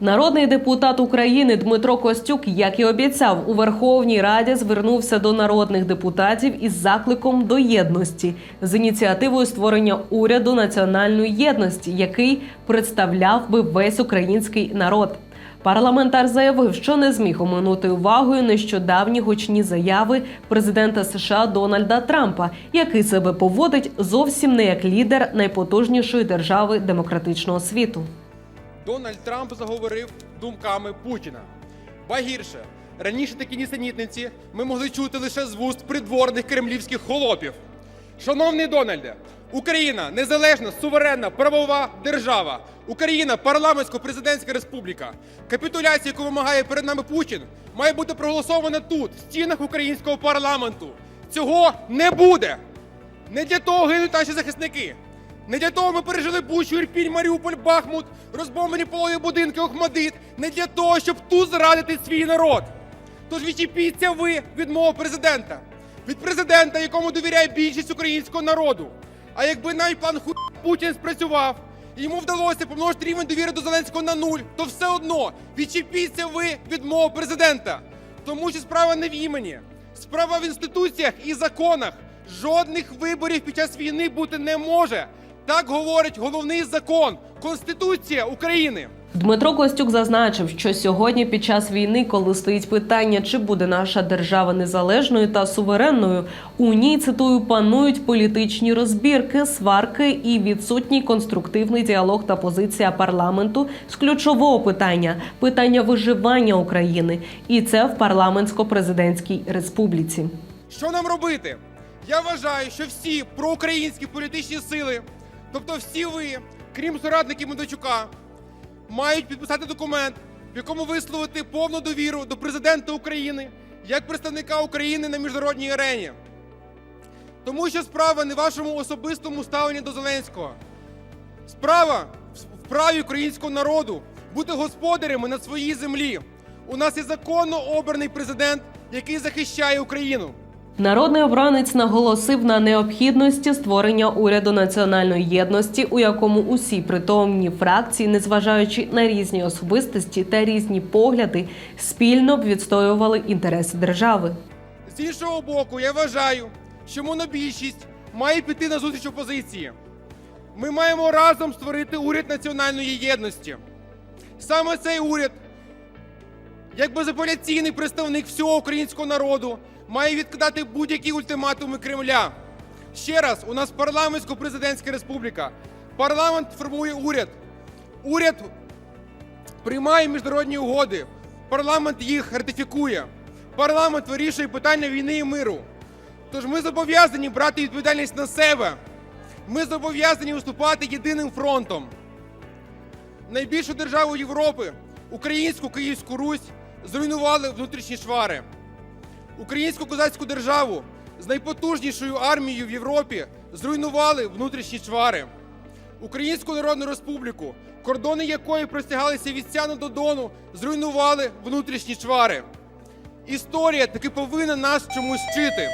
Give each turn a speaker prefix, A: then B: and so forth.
A: Народний депутат України Дмитро Костюк, як і обіцяв, у Верховній Раді звернувся до народних депутатів із закликом до єдності з ініціативою створення уряду національної єдності, який представляв би весь український народ. Парламентар заявив, що не зміг оминути увагою нещодавні гучні заяви президента США Дональда Трампа, який себе поводить зовсім не як лідер найпотужнішої держави демократичного світу.
B: Дональд Трамп заговорив думками Путіна. Ба гірше, раніше такі нісенітниці ми могли чути лише з вуст придворних кремлівських холопів. Шановний Дональде, Україна незалежна, суверенна, правова держава. Україна парламентсько-президентська республіка. Капітуляція, яку вимагає перед нами Путін, має бути проголосована тут, в стінах українського парламенту. Цього не буде. Не для того гинуть наші захисники. Не для того ми пережили Бучу, Ірпінь, Маріуполь, Бахмут, розбомблені полові будинки, Охмадит. Не для того, щоб тут зрадити свій народ. Тож відчепіться ви від мого президента. Від президента, якому довіряє більшість українського народу. А якби навіть план ху Путін спрацював, і йому вдалося помножити рівень довіри до Зеленського на нуль, то все одно відчепіться ви від мого президента. Тому що справа не в імені, справа в інституціях і законах. Жодних виборів під час війни бути не може. Так говорить головний закон Конституція України.
A: Дмитро Костюк зазначив, що сьогодні, під час війни, коли стоїть питання, чи буде наша держава незалежною та суверенною, у ній цитую панують політичні розбірки, сварки і відсутній конструктивний діалог та позиція парламенту з ключового питання питання виживання України, і це в парламентсько-президентській республіці.
B: Що нам робити? Я вважаю, що всі проукраїнські політичні сили, тобто всі ви, крім соратників Медведчука, мають підписати документ, в якому висловити повну довіру до президента України як представника України на міжнародній арені. Тому що справа не в вашому особистому ставленні до Зеленського. Справа в праві українського народу бути господарями на своїй землі. У нас є законно обраний президент, який захищає Україну.
A: Народний обранець наголосив на необхідності створення уряду національної єдності, у якому усі притомні фракції, незважаючи на різні особистості та різні погляди, спільно б відстоювали інтереси держави.
B: З іншого боку, я вважаю, що монобільшість має піти на зустріч опозиції. Ми маємо разом створити уряд національної єдності. Саме цей уряд, як безапеляційний представник всього українського народу, має відкидати будь-які ультиматуми Кремля. Ще раз, у нас парламентсько-президентська республіка. Парламент формує уряд. Уряд приймає міжнародні угоди. Парламент їх ратифікує. Парламент вирішує питання війни і миру. Тож ми зобов'язані брати відповідальність на себе. Ми зобов'язані виступати єдиним фронтом. Найбільшу державу Європи, українську Київську Русь, зруйнували внутрішні швари. Українську козацьку державу з найпотужнішою армією в Європі зруйнували внутрішні чвари. Українську Народну Республіку, кордони якої простягалися від Сяну до Дону, зруйнували внутрішні чвари. Історія таки повинна нас чомусь вчити.